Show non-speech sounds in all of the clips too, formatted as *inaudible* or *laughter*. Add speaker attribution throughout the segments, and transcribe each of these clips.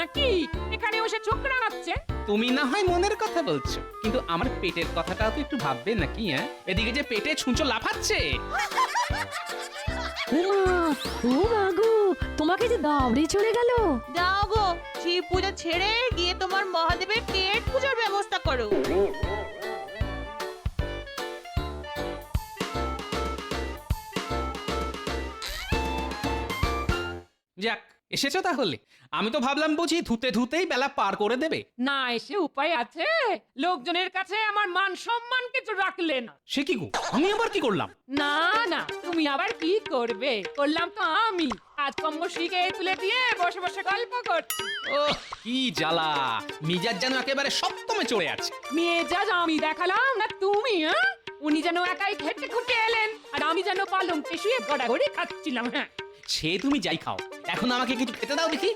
Speaker 1: নাকি? এখানে বসে চোখ রাঙাচ্ছে?
Speaker 2: তুমি না হয় মনের কথা বলছো কিন্তু আমার পেটের কথাটাও তো একটু ভাববে নাকি হ্যাঁ? এদিকে যে পেটে ছুঁচো লাফাচ্ছে।
Speaker 3: উমা ও মাগো তোমাকে যে দাবড়ে চলে গেল।
Speaker 4: যাও গো শিব পূজা ছেড়ে গিয়ে তোমার মহাদেবের পেট পূজার ব্যবস্থা করো।
Speaker 2: যাক এসেছ তাহলে? আমি তো ভাবলাম বুঝি ধুতে ধুতেই বেলা পার করে দেবে।
Speaker 1: না এসে উপায় আছে। লোকজনের কাছে আমার মান সম্মান কিছু রাখলে না।
Speaker 2: সে কি গো? আমি আবার কি করলাম?
Speaker 1: না না তুমি আবার কি করবে? করলাম তো আমি। কাজকর্ম শিখে তুলে দিয়ে বসে বসে গল্প করছি।
Speaker 2: ও কি জ্বালা। মিজাজ যেন একেবারে সপ্তমে চড়ে আছে
Speaker 1: যা আমি দেখালাম না তুমি হ্যাঁ? উনি যেন একাই খেটে খুঁটে এলেন আর আমি যেন পালঙ্কে শুয়ে গড়াগড়ি খাচ্ছিলাম হ্যাঁ?
Speaker 2: সে তুমি যাই খাও। এখন আমাকে কিছু খেতে দাও দেখি।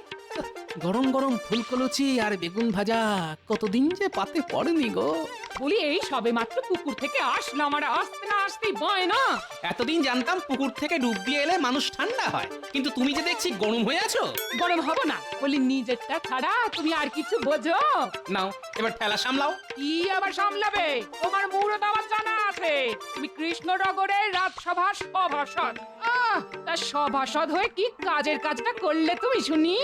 Speaker 2: গরম গরম ফুলকলুচি আর বেগুন ভাজা কতদিন যে পাতে পড়েনি গো।
Speaker 1: বলি এই সবে মাত্র পুকুর থেকে আসলাম আর আসতে না আসতেই ভয় না।
Speaker 2: এতদিন জানতাম পুকুর থেকে ডুব দিয়ে এলে মানুষ ঠান্ডা হয়। কিন্তু তুমি যে দেখছি গরম হয়ে আছো।
Speaker 1: গরম হব না বলি নিজেরটা ছাড়া তুমি আর কিছু বোঝো।
Speaker 2: নাও এবার ঠেলা সামলাও।
Speaker 1: কি আবার সামলাবে? তোমার মুহূর্ত আমার জানা আছে। তুমি কৃষ্ণনগরের রাজসভা সভাসদ। আহ তা সভাসদ হয়ে কি কাজের কাজটা করলে তুমি শুনি?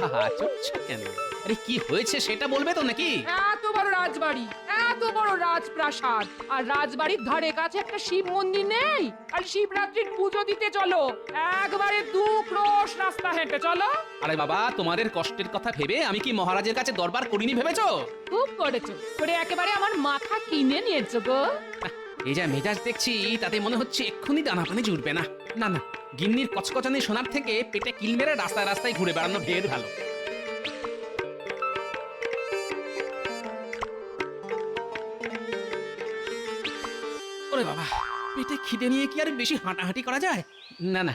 Speaker 2: আহা চুপছো কেন? আরে কি হয়েছে সেটা বলবে তো নাকি?
Speaker 1: এত বড় রাজবাড়ি এত বড় রাজপ্রাসাদ আর রাজবাড়ির ধারে কাছে একটা শিব মন্দির নেই? আর শিবরাত্রির পুজো দিতে চলো একবারে দু ক্রোশ রাস্তা হেঁটে চলো।
Speaker 2: আরে বাবা তোমাদের কষ্টের কথা ভেবে আমি কি মহারাজের কাছে দরবার করিনি ভেবেছো?
Speaker 1: খুব করেছ করে একেবারে আমার মাথা কিনে নিয়েছো গো।
Speaker 2: এই যা মেজাজ দেখছি তাতে মনে হচ্ছে এক্ষুনি দানা পানি জুড়বে না। না না, গিন্নির কচকচানি শোনার থেকে পেটে কিল মেরে রাস্তায় রাস্তায় ঘুরে বেড়ানো ঢের ভালো। ওরে বাবা, পেটে খিদে নিয়ে কি আর বেশি হাঁটাহাঁটি করা যায়? না না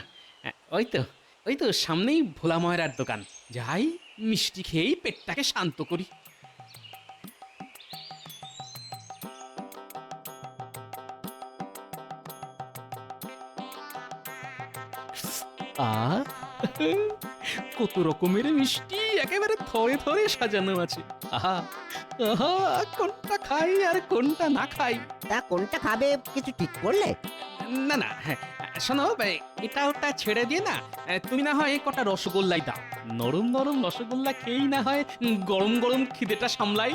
Speaker 2: ওই তো ওই তো সামনেই ভোলা ময়রার দোকান। যাই মিষ্টি খেয়েই পেটটাকে শান্ত করি। কত রকমের মিষ্টি একেবারে থরে থরে সাজানো আছে। আহা আহা কোনটা খাই আর কোনটা না খাই?
Speaker 5: তা কোনটা খাবে কিছু ঠিক করলে?
Speaker 2: না না হ্যাঁ, শোনো এটা ওটা ছেড়ে দিয়ে না এ, তুমি না হয় কটা রসগোল্লাই দাও। নরম নরম রসগোল্লা খেয়েই না হয় উম, গরম গরম খিদেটা সামলাই।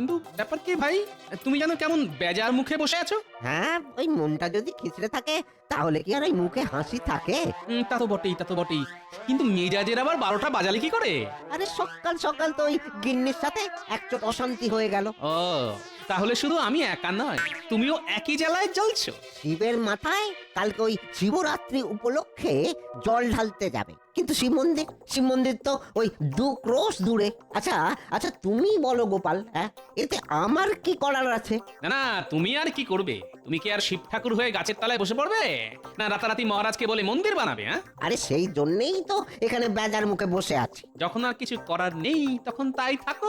Speaker 2: কিন্তু ব্যাপার কি ভাই? তুমি জানো কেমন বেজার মুখে বসে আছো?
Speaker 5: হ্যাঁ ওই মনটা যদি খিচড়ে থাকে তাহলে কি আর ওই মুখে হাসি থাকে?
Speaker 2: উম, তা তো বটেই তা তো বটেই। কিন্তু মেজাজের আবার বারোটা বাজালে কি করে?
Speaker 5: আরে সকাল সকাল তো ওই গিন্নির সাথে একচোট অশান্তি হয়ে গেল।
Speaker 2: ও তাহলে শুধু আমি একা নয় তুমিও একই জেলায় জ্বলছো।
Speaker 5: শিবের মাথায় কালকে ওই শিবরাত্রি উপলক্ষে জল ঢালতে যাবে। কিন্তু শিব মন্দির শিব মন্দির তো ওই দু ক্রোশ দূরে। আচ্ছা আচ্ছা তুমি বলো গোপাল হ্যাঁ? এতে আমার কি করার আছে?
Speaker 2: না না তুমি আর কি করবে? তুমি কি আর শিব ঠাকুর হয়ে গাছের তলায় বসে পড়বে? না রাতারাতি মহারাজকে বলে মন্দির বানাবে হ্যাঁ?
Speaker 5: আরে সেই জন্যেই তো এখানে বেজার মুখে বসে আছি।
Speaker 2: যখন আর কিছু করার নেই তখন তাই থাকো।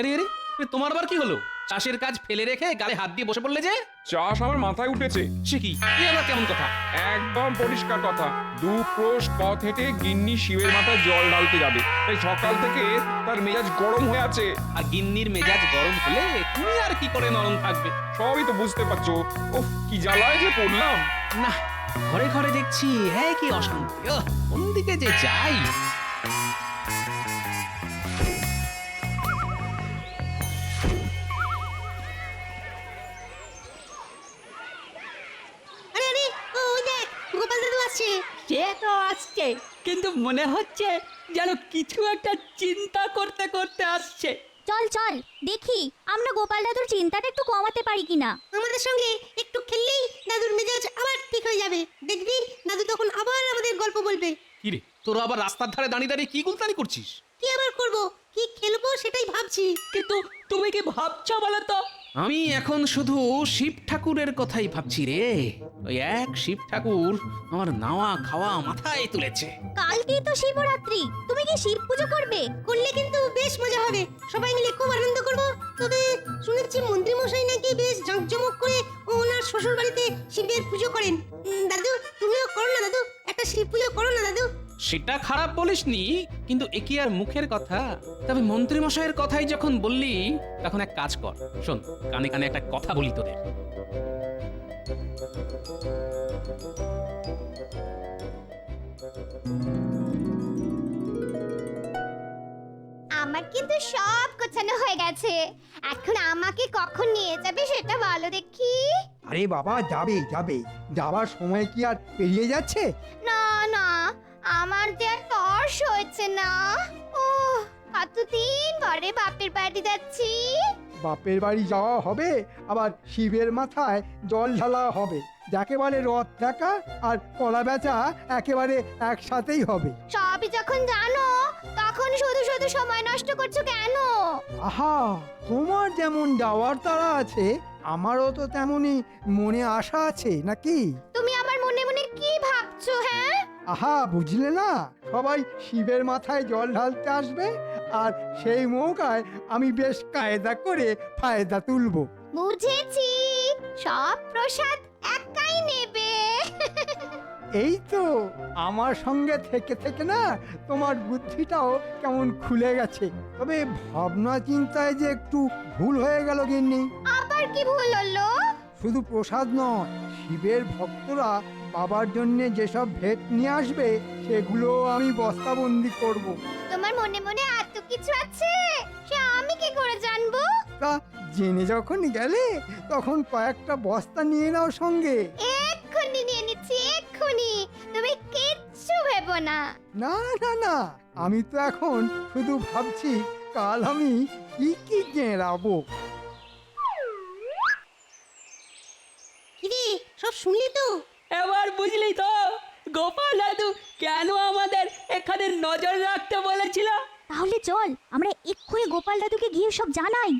Speaker 2: আরে আরে তোমার আবার কি হলো? চাষের কাজ ফেলে রেখে গালে হাত দিয়ে বসে পড়লে যে?
Speaker 6: চাষ আমার মাথায় উঠেছে।
Speaker 2: সে কি? এ আবার কেমন কথা?
Speaker 6: একদম পরিষ্কার কথা। দু ক্রোশ পথ হেঁটে গিন্নি শিবের মাথায় জল ঢালতে যাবে। তাই সকাল থেকে তার মেজাজ গরম হয়ে আছে।
Speaker 2: আর গিন্নির মেজাজ গরম হলে তুমি আর কি করে নরম থাকবে?
Speaker 6: সবই তো বুঝতে পারছ। ও কি জ্বালায় যে পড়লাম।
Speaker 2: না ঘরে ঘরে দেখছি হ্যাঁ কি অশান্তি। কোন দিকে যে যাই?
Speaker 3: মনে হচ্ছে যেন কিছু একটা চিন্তা করতে করতে আসছে।
Speaker 7: চল চল দেখি আমরা গোপাল দাদুর চিন্তাটা একটু কমাতে পারি কিনা।
Speaker 8: আমাদের সঙ্গে একটু খেললেই দাদুর মেজাজ আবার ঠিক হয়ে যাবে। দেখবি দাদু তখন আবার আমাদের গল্প বলবে।
Speaker 2: কি রে তোরা আবার রাস্তার ধারে দাঁড়িয়ে দাঁড়িয়ে কি গুলতানি করছিস?
Speaker 8: কি আবার করব কি খেলব সেটাই ভাবছি।
Speaker 3: কিন্তু তুমি কি ভাবছ বলো তো?
Speaker 2: আমি এখন শুধু শিব ঠাকুরের কথাই ভাবছি রে। ওই এক শিব ঠাকুর আমার নাওয়া খাওয়া মাথায় তুলেছে।
Speaker 7: কালকেই তো শিবরাত্রি। তুমি কি শিব পুজো করবে?
Speaker 8: করলে কিন্তু বেশ মজা হবে। সবাই মিলে খুব আনন্দ করব। তবে শুনেছি মন্ত্রী মশাই নাকি বেশ জাঁকজমক করে ওনার শ্বশুর বাড়িতে শিবের পুজো করেন। দাদু, তুমিও করো না, দাদু। একটা শিব পুজো করো না, দাদু।
Speaker 2: সেটা খারাপ বলিসনি কিন্তু এ কি আর মুখের কথা? তবে মন্ত্রী মশাইয়ের কথাই যখন বললি তখন এক কাজ কর। শোন কানে কানে একটা কথা বলি তোদের।
Speaker 7: আমার কিন্তু সব গোছানো হয়ে গেছে। এখন আমাকে কখন নিয়ে যাবে সেটা বলো দেখি।
Speaker 9: আরে বাবা যাবে যাবে। যাবার সময় কি আর পেরিয়ে যাচ্ছে?
Speaker 7: না না। আমার যে আর তর্স হচ্ছে না। ও কতদিন পরে বাপের বাড়ি যাচ্ছি?
Speaker 9: বাপের বাড়ি যাওয়া হবে আবার শিবের মাথায় জল ঢালা হবে। যাকে বলে রথ দেখা আর কলা বেচা একেবারে একসাথেই হবে।
Speaker 7: সবই যখন জানো তখন শুধু শুধু সময় নষ্ট করছ কেন?
Speaker 9: আহা তোমার যেমন যাওয়ার তারা আছে আমারও তো তেমনই মনে আশা আছে নাকি?
Speaker 7: তুমি আমার মনে মনে কি ভাবছ হ্যাঁ?
Speaker 9: আহা বুঝলে না? সবাই শিবের মাথায় জল ঢালতে আসবে আর সেই মৌকায় আমি বেশ কায়দা করে ফায়দা তুলবো।
Speaker 7: বুঝেছি। সব প্রসাদ একাই নেবে।
Speaker 9: এই তো আমার সঙ্গে থেকে থেকে না তোমার বুদ্ধিটাও কেমন খুলে গেছে। তবে ভাবনা চিন্তায় যে একটু ভুল হয়ে গেল গিন্নি।
Speaker 7: আবার কি ভুল হলো?
Speaker 9: শুধু প্রসাদ নয় শিবের ভক্তরা বাবার জন্য যেসব ভেট নিয়ে আসবে সেগুলো আমি বস্তাবন্দি করব।
Speaker 7: তোমার মনে মনে এত কিছু আছে? সে আমি কি করে জানব?
Speaker 9: তা জেনে যখন গেলে তখন কয়েকটা বস্তা নিয়ে নাও সঙ্গে।
Speaker 7: এক্ষুনি নিয়ে নিচ্ছি এক্ষুনি। তুমি কিচ্ছু ভেবো না।
Speaker 9: না না না আমি তো এখন শুধু ভাবছি কাল আমি কি কি জেরাবো
Speaker 8: সব শুনলি তো?
Speaker 3: এবার বুঝলি তো গোপাল দাদু কেন আমাদের এখানে নজর রাখতে বলেছিল?
Speaker 7: তাহলে চল আমরা এক্ষুনি গোপাল দাদুকে গিয়ে সব জানাই।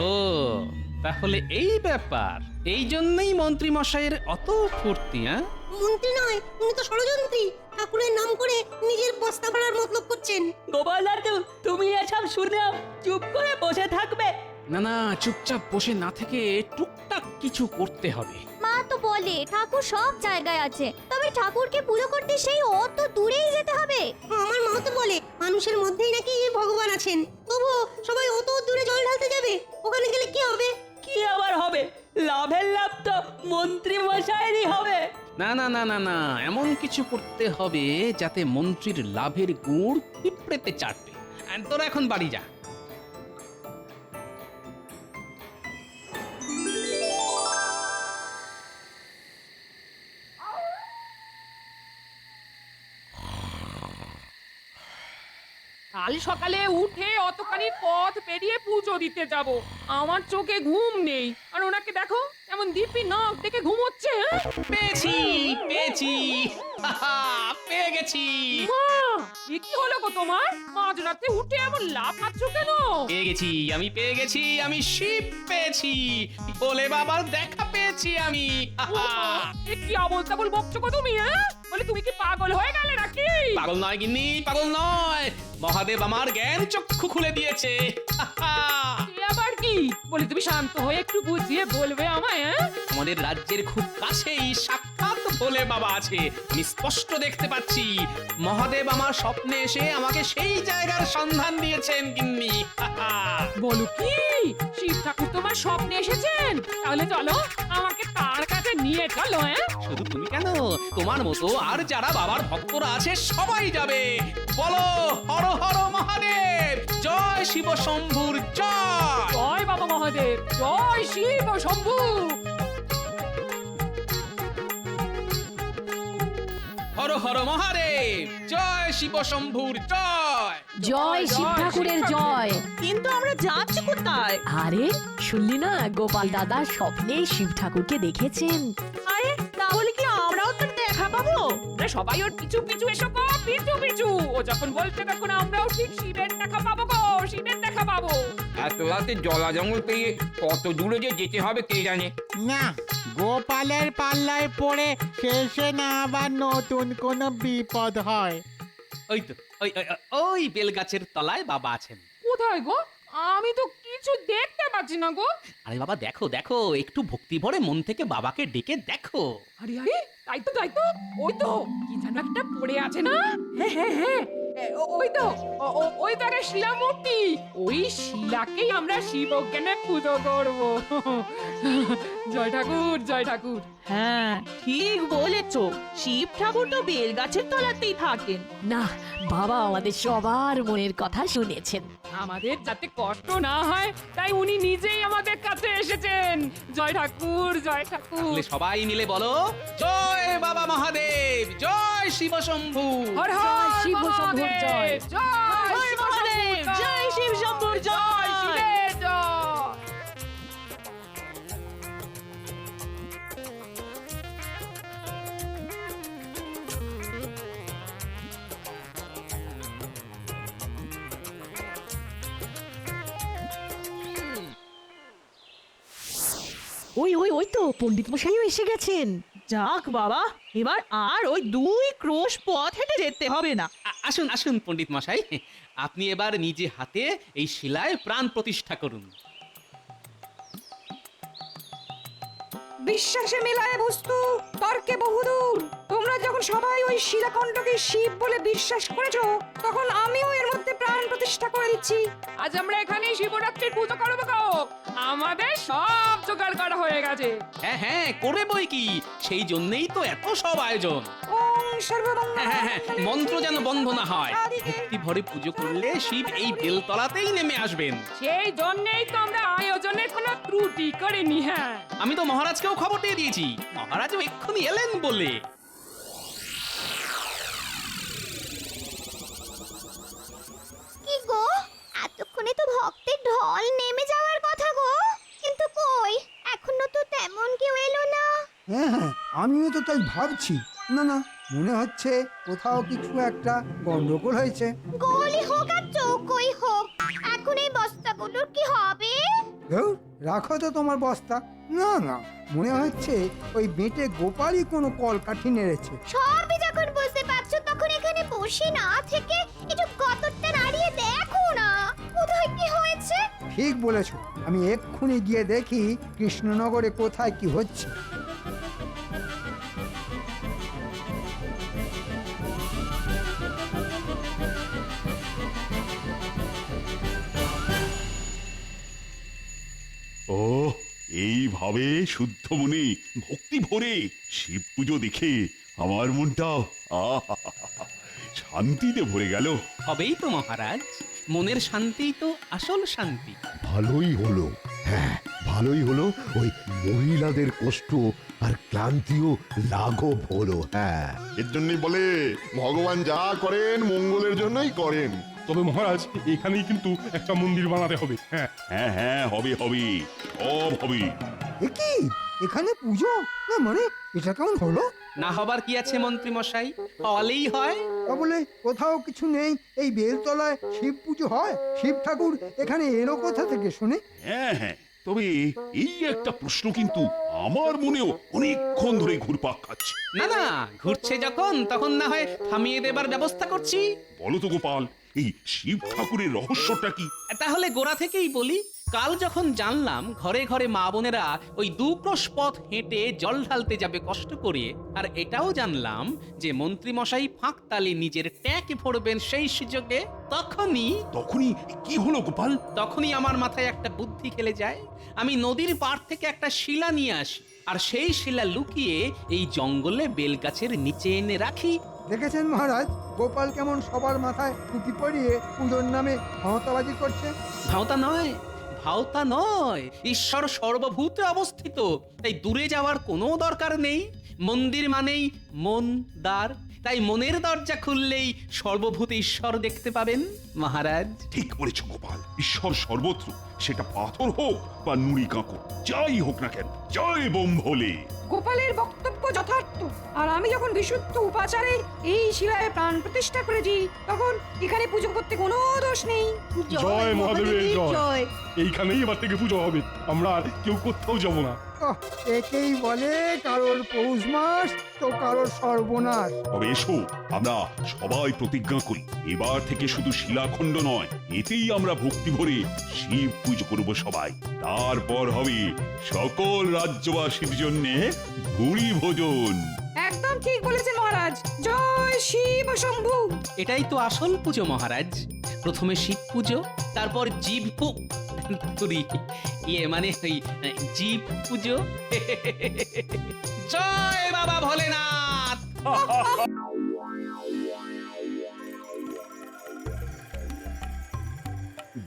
Speaker 2: ও তাহলে এই ব্যাপার। এই জন্যই মন্ত্রী মশাইয়ের অত ফুর্তি হ্যাঁ?
Speaker 8: মন্ত্রী নয় উনি তো ষড়যন্ত্রী। ঠাকুরের নাম করে নিজের বস্তা ভাড়ার মতলব করছেন।
Speaker 3: গোপাল দাদু তুমি এসব শুনে চুপ করে বসে থাকবে।
Speaker 2: না না চুপচাপ বসে না থেকে টুকটাক কিছু করতে হবে।
Speaker 7: মা তো বলে ঠাকুর সব জায়গায় আছে। তবে ঠাকুরকে পুজো করতে সেই অত দূরেই যেতে হবে।
Speaker 8: আমার মা তো বলে মানুষের মধ্যেই নাকি ভগবান আছেন। তবুও সবাই অত দূরে জল ঢালতে যাবে? ওখানে গেলে কি হবে?
Speaker 3: কি আবার হবে? লাভের লাভ তো মন্ত্রী মশাইরই হবে।
Speaker 2: না না না না না। এমন কিছু করতে হবে যাতে মন্ত্রীর লাভের গুড় পিঁপড়েতে চাটবে। তোরা এখন বাড়ি যা।
Speaker 1: কাল সকালে উঠে অতখানি পথ পেরিয়ে পুজো দিতে যাব। আমার চোখে ঘুম নেই। আর ওনাকে দেখো এমন দিব্যি নাক দেখে ঘুমোচ্ছে হ্যাঁ?
Speaker 2: পেয়েছি পেয়েছি। পেয়ে গেছি।
Speaker 1: মা! এ কি হলো গো তোমার? মাঝরাতে উঠে এমন লাফাচ্ছ কেন?
Speaker 2: পেয়ে গেছি আমি পেয়ে গেছি আমি শিব পেয়েছি। বলে বাবার দেখা পেয়েছি আমি।
Speaker 1: এ কি আবল তাবল বকছো গো তুমি হ্যাঁ? বলে তুমি কি পাগল হয়ে গেলে নাকি?
Speaker 2: পাগল নয় গিন্নি পাগল নয়। মহাদেব আমার জ্ঞান চক্ষু খুলে দিয়েছে।
Speaker 1: এ আবার কি? বলে তুমি শান্ত হয়ে একটু বুঝিয়ে বলবে আমায় হ্যাঁ?
Speaker 2: আমাদের রাজ্যের খুব কাছেই সাক্ষাৎ ভোলে বাবা আছে। আমি স্পষ্ট দেখতে পাচ্ছি মহাদেব আমার স্বপ্নে এসে আমাকে সেই জায়গার সন্ধান দিয়েছেন গিন্নি।
Speaker 1: বলো কি? শিব ঠাকুর তোমার স্বপ্নে এসেছেন? তাহলে চলো আমাকে তার কাছে নিয়ে চলো হ্যাঁ?
Speaker 2: শুধু তুমি কেন? তোমার মতো আর যারা বাবার ভক্তরা আছে সবাই যাবে। বলো হর হর মহাদেব জয় শিব শম্ভুর জয়।
Speaker 1: জয় বাবা মহাদেব জয় শিব শম্ভু।
Speaker 2: হর হর মহাদেব। জয় শিব শম্ভুর জয়।
Speaker 10: জয় শিব ঠাকুরের জয়।
Speaker 4: কিন্তু আমরা যাচ্ছি কোথায়?
Speaker 10: আরে শুনলি না? গোপাল দাদা স্বপ্নে শিব ঠাকুরকে দেখেছেন।
Speaker 4: আরে তাহলে কি আমরাও তো দেখা পাবো?
Speaker 1: সবাই ওর পিছু পিছু এসো গো পিছু পিছু। ও যখন বলছে তখন আমরাও ঠিক শিবের দেখা পাবো গো শিবের দেখা পাবো।
Speaker 6: এত রাতে জলা জঙ্গল পেয়ে কত দূরে যে যেতে হবে কে জানে?
Speaker 11: না গোপালের পাল্লায় পড়ে শেষে না আবার নতুন কোনো বিপদ হয়।
Speaker 2: ওই তো ওই ওই- ওই- ওই বেলগাছের তলায় বাবা আছেন।
Speaker 1: কোথায় গো? আমি তো কিছু দেখতে পাচ্ছি না গো।
Speaker 2: আরে বাবা দেখো দেখো একটু ভক্তি ভরে মন থেকে বাবাকে ডেকে দেখো।
Speaker 1: আরে আরে তাই তো তাই তো। ওই তো কি যেন একটা পড়ে আছে না? হ্যাঁ হ্যাঁ হ্যাঁ। ওই তো ওই তো একটা শিলা মূর্তি ওই শিলাকেই আমরা শিব জ্ঞানে পুজো করব। জয় ঠাকুর জয় ঠাকুর।
Speaker 4: হ্যাঁ ঠিক বলেছ। শিব ঠাকুর তো বেল গাছের তলাতেই থাকেন।
Speaker 10: না বাবা আমাদের সবার মনের কথা শুনেছেন।
Speaker 1: আমাদের যাতে কষ্ট না হয় তাই উনি নিজেই আমাদের কাছে এসেছেন। জয় ঠাকুর জয় ঠাকুর।
Speaker 2: তাহলে সবাই মিলে বলো জয় বাবা মহাদেব জয় শিব শম্ভু।
Speaker 1: হর হর
Speaker 10: শিব শম্ভুর
Speaker 1: মহাদেব,
Speaker 10: জয়।
Speaker 1: জয়।
Speaker 4: জয়
Speaker 1: শিব শম্ভুর
Speaker 4: জয়।
Speaker 10: ওই ওই ওই তো পণ্ডিত মশাইও এসে গেছেন।
Speaker 4: যাক বাবা এবার আর ওই দুই ক্রোশ পথ হেঁটে যেতে হবে না।
Speaker 2: আ- আসুন আসুন পণ্ডিত মশাই আপনি এবার নিজে হাতে এই শিলায় প্রাণ প্রতিষ্ঠা করুন।
Speaker 12: বিশ্বাসে মেলায় বস্তু তর্কে বহুদূর। তোমরা যখন সবাই ওই শিলাকণ্ঠকে শিব বলে বিশ্বাস করেছ তখন আমিও এর মধ্যে প্রাণ প্রতিষ্ঠা করে দিচ্ছি
Speaker 1: আজ আমরা এখানে শিবরাত্রির পুজো করব গো আমাদের সব জোগাড় করা হয়ে গেছে।
Speaker 2: হ্যাঁ হ্যাঁ করে বই কি? সেই জন্যই তো এত সব আয়োজন।
Speaker 12: ওং সর্বমঙ্গল
Speaker 2: হ্যাঁ হ্যাঁ হ্যাঁ মন্ত্র যেন বন্ধ না হয়। ভক্তি ভরে পুজো করলে শিব এই বেলতলাতেই নেমে আসবেন।
Speaker 1: সেই জন্যই তো আমরা আয়োজনের কোনো ত্রুটি করিনি হ্যাঁ।
Speaker 2: আমি তো মহারাজকেও খবর দিয়ে দিয়েছি। মহারাজও এক্ষুনি এলেন বলে।
Speaker 7: ঢল নেমে যাওয়ার কথা গো। কিন্তু কই? এখনও তো তেমন কেউ এলো না।
Speaker 9: হ্যাঁ হ্যাঁ আমিও তো তাই ভাবছি। না না মনে হচ্ছে কোথাও কিছু একটা গন্ডগোল হয়েছে।
Speaker 7: গোলই হোক আর চৌকোই হোক এখন এই বস্তাগুলোর কি হবে?
Speaker 9: ধুর, রাখো তো তোমার বস্তা। না না মনে হচ্ছে ওই বেটে গোপালই কোনো কলকাঠি নেড়েছে।
Speaker 7: সবই যখন বুঝতে পারছ তখন এখানে বসে না থেকে
Speaker 9: ঠিক বলেছ। আমি এক্ষুনি গিয়ে দেখি কৃষ্ণনগরে কোথায় কি হচ্ছে।
Speaker 13: ও এইভাবে শুদ্ধ মনে ভক্তি ভরে শিব পুজো দেখে আমার মনটা আহা শান্তিতে ভরে গেল।
Speaker 2: হবেই তো মহারাজ। মনের শান্তিই তো আসল শান্তি।
Speaker 14: ভালোই হলো হ্যাঁ ভালোই হলো ওই মহিলাদের কষ্ট আর ক্লান্তিও লাঘব হলো হ্যাঁ।
Speaker 13: এর জন্যই বলে ভগবান যা করেন মঙ্গলের জন্যই করেন।
Speaker 6: তবে মহারাজ এখানেই কিন্তু একটা মন্দির বানাতে হবে। হ্যাঁ।
Speaker 13: হ্যাঁ হ্যাঁ হবে হবে। সব হবে।
Speaker 9: এ কি? এখানে পুজো? না মানে এটা কেমন হলো?
Speaker 2: না হবার কি আছে মন্ত্রী মশাই হলেই হয়।
Speaker 9: তা বলে কোথাও কিছু নেই? এই বেলতলায় শিব পুজো হয়? শিব ঠাকুর এখানে এলো কোথা থেকে শুনে?
Speaker 13: হ্যাঁ হ্যাঁ। তবে এই একটা প্রশ্ন কিন্তু আমার মনেও অনেকক্ষণ ধরে ঘুরপাক খাচ্ছে।
Speaker 2: না না ঘুরছে যখন তখন না হয় থামিয়ে দেবার ব্যবস্থা করছি।
Speaker 13: বলো তো গোপাল এই শিব ঠাকুরের রহস্যটা কি?
Speaker 2: তাহলে গোড়া থেকেই বলি কাল যখন জানলাম ঘরে ঘরে মা বোনেরা ওই দুক্রোশ পথ হেঁটে জল ঢালতে যাবে কষ্ট করে আর এটাও জানলাম যে মন্ত্রী মশাই ফাঁক তালে নিজের ট্যাঁক ভরবেন সেই সুযোগে তখনই
Speaker 13: তখনই কি হলো গোপাল?
Speaker 2: তখনই আমার মাথায় একটা বুদ্ধি খেলে যায়। আমি নদীর পাড় থেকে একটা শিলা নিয়ে আসি আর সেই শিলা লুকিয়ে এই জঙ্গলে বেলগাছের নিচে এনে রাখি।
Speaker 9: দেখেছেন মহারাজ? গোপাল কেমন সবার মাথায় টুপি পরিয়ে পুজোর নামে ভাওতাবাজি করছে?
Speaker 2: ভাওতা নয় ভাওতা নয়। ঈশ্বর সর্বভূতে অবস্থিত। তাই দূরে যাওয়ার কোনো দরকার নেই। মন্দির মানেই মন দ্বার। তাই মনের দরজা খুললেই সর্বভূত ঈশ্বর দেখতে পাবেন মহারাজ।
Speaker 13: ঠিক বলেছ গোপাল। ঈশ্বর সর্বত্র। সেটা পাথর হোক বা নুড়ি কাঁকড় যাই হোক না কেন জয় বোম ভোলে
Speaker 12: গোপালের বক্তব্য সংকল্প যথার্থ। আর আমি যখন বিশুদ্ধ উপাচারে এই শিলায় প্রাণ প্রতিষ্ঠা করেছি তখন এখানে পুজো করতে কোনো দোষ নেই।
Speaker 8: জয় মহাদেবের জয়।
Speaker 15: এইখানেই এবার থেকে পুজো হবে। আমরা আর কেউ কোথাও যাব না।
Speaker 9: একেই বলে কারোর পৌষ মাস তো কারোর সর্বনাশ।
Speaker 13: তবে এসো আমরা সবাই প্রতিজ্ঞা করি এবার থেকে শুধু শিলাখণ্ড নয় এতেই আমরা ভক্তি ভরে শিব পুজো করব সবাই। তারপর হবে সকল রাজ্যবাসীর জন্য ভুড়ি ভোজন
Speaker 12: একদম ঠিক বলেছেন মহারাজ। জয় শিব শম্ভু।
Speaker 2: এটাই তো আসল পুজো মহারাজ। প্রথমে শিব পুজো তারপর জীব পু- তুরি ইয়ে মানে ওই জীব পুজো। জয় বাবা ভোলেনাথ!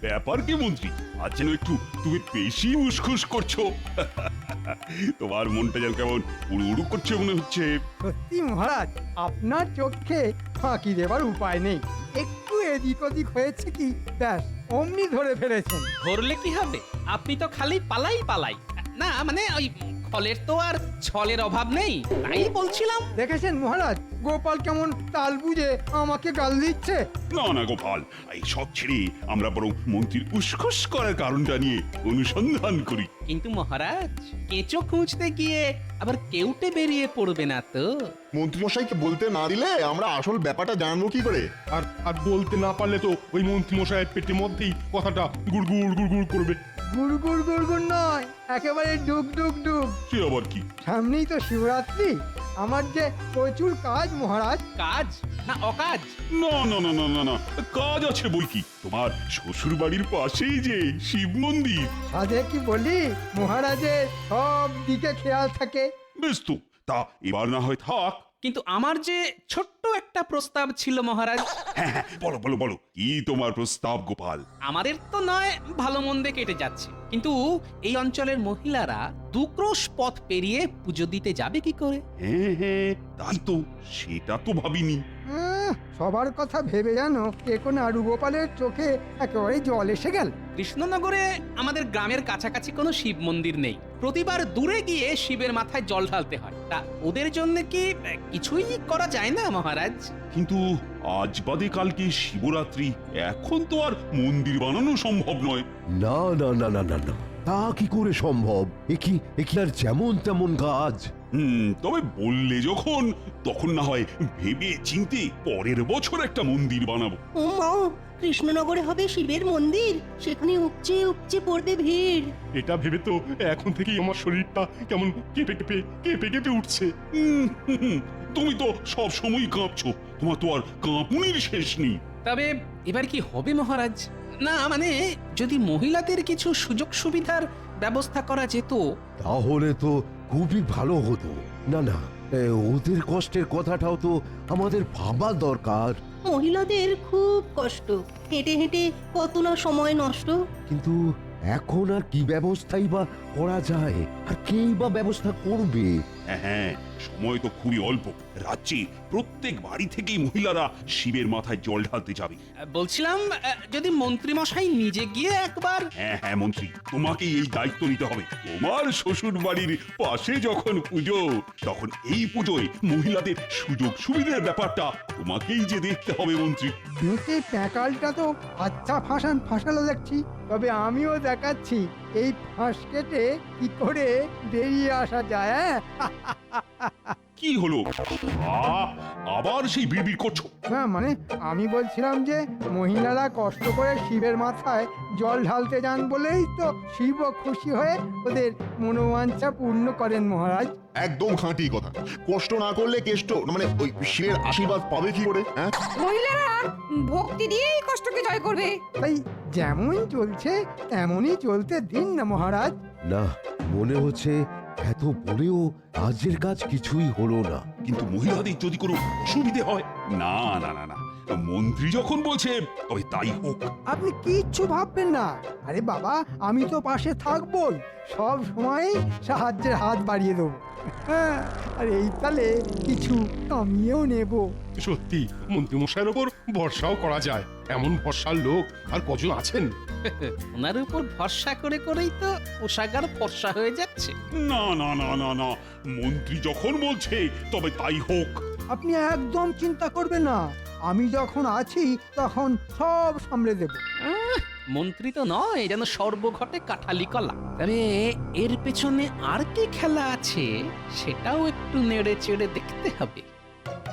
Speaker 13: ব্যাপার কি মন্ত্রী? আজ যেন একটু তুমি বেশি উসখুস করছ। তোমার মনটা যেন কেমন উড়ু উড়ু করছে মনে হচ্ছে।
Speaker 9: সত্যি মহারাজ আপনার চোখে ফাঁকি দেবার উপায় নেই। একটু এদিক ওদিক হয়েছে কি? ব্যাস অমনি ধরে ফেলেছেন।
Speaker 2: ধরলে কি হবে? আপনি তো খালি পালাই পালাই। না মানে ওই ফলের তো আর ছলের অভাব নেই তাই বলছিলাম।
Speaker 9: দেখেছেন মহারাজ? গোপাল কেমন তাল বুঝে আমাকে গাল দিচ্ছে।
Speaker 13: না না গোপাল এই সব ছেড়ে আমরা বরং মন্ত্রীর উসখুস করার কারণটা নিয়ে অনুসন্ধান করি।
Speaker 2: কিন্তু মহারাজ কেঁচো খুঁজতে গিয়ে আবার কেউটে বেরিয়ে পড়বে না তো।
Speaker 15: মন্ত্রীমশাইকে বলতে না দিলে আমরা আসল ব্যাপারটা জানব কি করে? আর আর বলতে না পারলে তো ওই মন্ত্রীমশাইয়ের পেটের মধ্যেই কথাটা গুড়গুড় গুড়গুড় করবে।
Speaker 9: গুড় গুড় গুড় গুড় নয় একেবারে ডুব ডুব ডুব।
Speaker 13: সে আবার কি?
Speaker 9: সামনেই তো শিবরাত্রি আমার যে প্রচুর কাজ মহারাজ।
Speaker 2: কাজ? না অকাজ?
Speaker 13: না না না না না না কাজ আছে বই কি? তোমার শ্বশুর বাড়ির পাশেই যে শিব মন্দির।
Speaker 9: সাধে কি বলি মহারাজের সব দিকে খেয়াল থাকে।
Speaker 13: বেশ তো তা এবার না হয় থাক।
Speaker 2: কিন্তু আমার যে ছোট্ট একটা প্রস্তাব ছিল মহারাজ।
Speaker 13: হ্যাঁ হ্যাঁ বলো বলো বলো। কি তোমার প্রস্তাব গোপাল?
Speaker 2: আমাদের তো নয় ভালো মন্দে কেটে যাচ্ছে। কিন্তু এই অঞ্চলের মহিলারা দুক্রোশ পথ পেরিয়ে পুজো দিতে যাবে কি করে?
Speaker 13: হ্যাঁ হ্যাঁ তাই তো সেটা তো ভাবিনি।
Speaker 9: সবার কথা ভেবে জানো এখন আরু গোপালের চোখে একেবারে জল এসে গেল।
Speaker 2: কৃষ্ণনগরে আমাদের গ্রামের কাছাকাছি কোনো শিব মন্দির নেই। প্রতিবার দূরে গিয়ে শিবের মাথায় জল ঢালতে হয়। তা ওদের জন্য কি কিছুই করা যায় না মহারাজ?
Speaker 13: কিন্তু আজ বাদে কালকে শিবরাত্রি? এখন তো আর মন্দির বানানো সম্ভব নয়।
Speaker 14: না না না না না না। তা কি করে সম্ভব? এ কি এ কি আর যেমন তেমন কাজ?
Speaker 13: তবে বললে যখন তখন না হয় ভেবে চিনতে পরের বছর একটা মন্দির বানাবো।
Speaker 8: ও মা কৃষ্ণনগরে হবে শিবের মন্দির সেখানে উপচে উপচে পড়বে ভিড়।
Speaker 15: এটা ভেবে তো এখন থেকেই আমার শরীরটা কেমন কেঁপে কেঁপে কেঁপে কেঁপে উঠছে।
Speaker 13: তুমি তো সব সময় কাঁপছো তোমার তো আর কাঁপুনির শেষ নেই।
Speaker 2: তবে এবার কি হবে মহারাজ? না মানে যদি মহিলাদের কিছু সুযোগ সুবিধার ব্যবস্থা করা যেত?
Speaker 14: তাহলে তো খুবই ভালো হতো। না না ওদের কষ্টের কথাটাও তো আমাদের ভাবা দরকার।
Speaker 8: মহিলাদের খুব কষ্ট। হেঁটে হেঁটে কত না সময় নষ্ট।
Speaker 14: কিন্তু এখন আর কি ব্যবস্থাই বা করা যায়? আর কেই বা ব্যবস্থা করবে?
Speaker 13: হ্যাঁ হ্যাঁ সময় তো খুবই অল্প। রাজ্যে প্রত্যেক বাড়ি থেকেই মহিলারা শিবের মাথায় জল ঢালতে যাবে।
Speaker 2: বলছিলাম যদি মন্ত্রীমশাই নিজে গিয়ে একবার
Speaker 13: হ্যাঁ হ্যাঁ মন্ত্রী তোমাকেই এই দায়িত্ব নিতে হবে। তোমার শ্বশুর বাড়ির পাশে যখন পুজো তখন এই পুজোয় মহিলাদের সুযোগ সুবিধার ব্যাপারটা তোমাকেই যে দেখতে হবে মন্ত্রী।
Speaker 9: মেয়েকে প্যাকালটা তো আচ্ছা ফাঁসান ফাঁসালো দেখছি তবে আমিও দেখাচ্ছি। এই ফাঁস কেটে কি করে বেরিয়ে আসা যায় হ্যাঁ? *laughs*
Speaker 13: কি হলো? আহ, আবার সেই বিড়বিড় করছ।
Speaker 9: না মানে আমি বলছিলাম যে মহিলারা কষ্ট করে শিবের মাথায় জল ঢালতে যান বলেই তো শিবও খুশি হয়ে ওদের মনোবাঞ্ছা পূর্ণ করেন মহারাজ।
Speaker 15: একদম খাঁটি কথা। কষ্ট না করলে কেষ্ট মানে ওই শিবের আশীর্বাদ পাবে কি করে হ্যাঁ?
Speaker 12: মহিলারা ভক্তি দিয়েই কষ্টকে জয় করবে।
Speaker 9: তাই যেমন চলছে তেমনই চলতে দিন না মহারাজ।
Speaker 14: না মনে হচ্ছে এত বলেও কাজের কাজ কিছুই হলো না।
Speaker 13: কিন্তু মহিলাদের যদি কোনো অসুবিধে হয়? না না না না। মন্ত্রী যখন বলছে তবে তাই হোক।
Speaker 9: আপনি কিচ্ছু ভাববেন না। আরে বাবা আমি তো পাশে থাকবই। সব সময় সাহায্যের হাত বাড়িয়ে দেবো। হ্যাঁ আর এই তালে কিছু আমিও নেব।
Speaker 15: সত্যি মন্ত্রীমশাইয়ের ওপর ভরসাও করা যায়। এমন ভরসার লোক আর কজন আছেন?
Speaker 2: ওনার উপর ভরসা করে করেই তো পোশাকার ফর্সা হয়ে যাচ্ছে।
Speaker 13: না না না না না। মন্ত্রী যখন বলছে তবে তাই হোক।
Speaker 9: আপনি একদম চিন্তা করবেন না। আমি যখন আছি তখন সব সামলে দেব।
Speaker 2: আহ, মন্ত্রী তো নয় যেন সর্বঘটে কাঠালি কলা। তবে এর পেছনে আর কি খেলা আছে সেটাও একটু নেড়ে চেড়ে দেখতে হবে।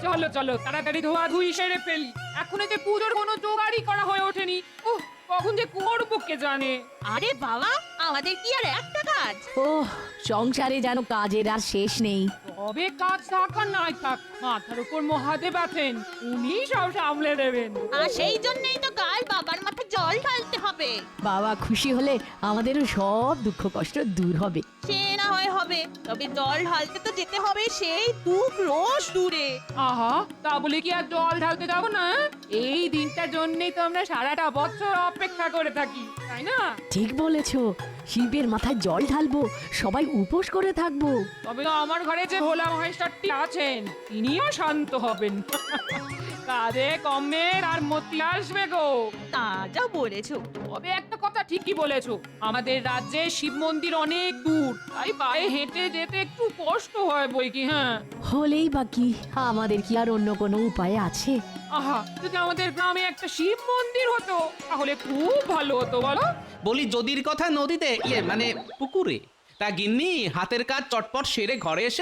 Speaker 1: চলো চলো তাড়াতাড়ি ধোয়া ধুই সেরে ফেলি। এখনও যে পুজোর কোনো জোগাড়ই করা হয়ে ওঠেনি। ও কখন যে করব কে জানে।
Speaker 4: আরে বাবা আমাদের কি আর একটা কাজ?
Speaker 10: ও সংসারে যেন কাজের আর শেষ নেই।
Speaker 1: তবে কাজ থাক আর নাই থাক মাথার উপর মহাদেব আছেন উনি সব সামলে দেবেন।
Speaker 4: আর সেই জন্যই তো কাল বাবার মাথায় জল ঢালতে হবে।
Speaker 10: বাবা খুশি হলে আমাদেরও সব দুঃখ কষ্ট দূর হবে।
Speaker 4: সে না হয় হবে তবে জল ঢালতে তো যেতে হবে সেই দু ক্রোশ দূরে।
Speaker 1: আহা তা বলে কি আর জল ঢালতে যাব না? এই দিনটার জন্যই তো আমরা সারাটা বছর অপেক্ষা করে থাকি তাই না?
Speaker 10: ঠিক বলেছ শিবের মাথায় জল ঢালবো সবাই উপোস করে থাকব।
Speaker 1: তবে তো আমার ঘরে যে ভোলা মহেশ্বরটি আছেন তিনিও শান্ত হবেন। কাজে কমের আর মতি আসবে গো।
Speaker 4: তা যা বলেছ।
Speaker 1: তবে একটা কথা ঠিকই বলেছ। আমাদের রাজ্যে শিব মন্দির অনেক দূর তাই পায়ে হেঁটে যেতে একটু কষ্ট হয় বই কি হ্যাঁ?
Speaker 10: হলেই বা কি আমাদের কি আর অন্য কোনো উপায় আছে?
Speaker 1: আহা যদি আমাদের গ্রামে একটা শিব মন্দির হতো তাহলে খুব ভালো হতো বলো।
Speaker 2: বলি যদির কথা নদীতে ইয়ে মানে পুকুরে। তা গিন্নি হাতের কাজ চটপট সেরে ঘরে এসে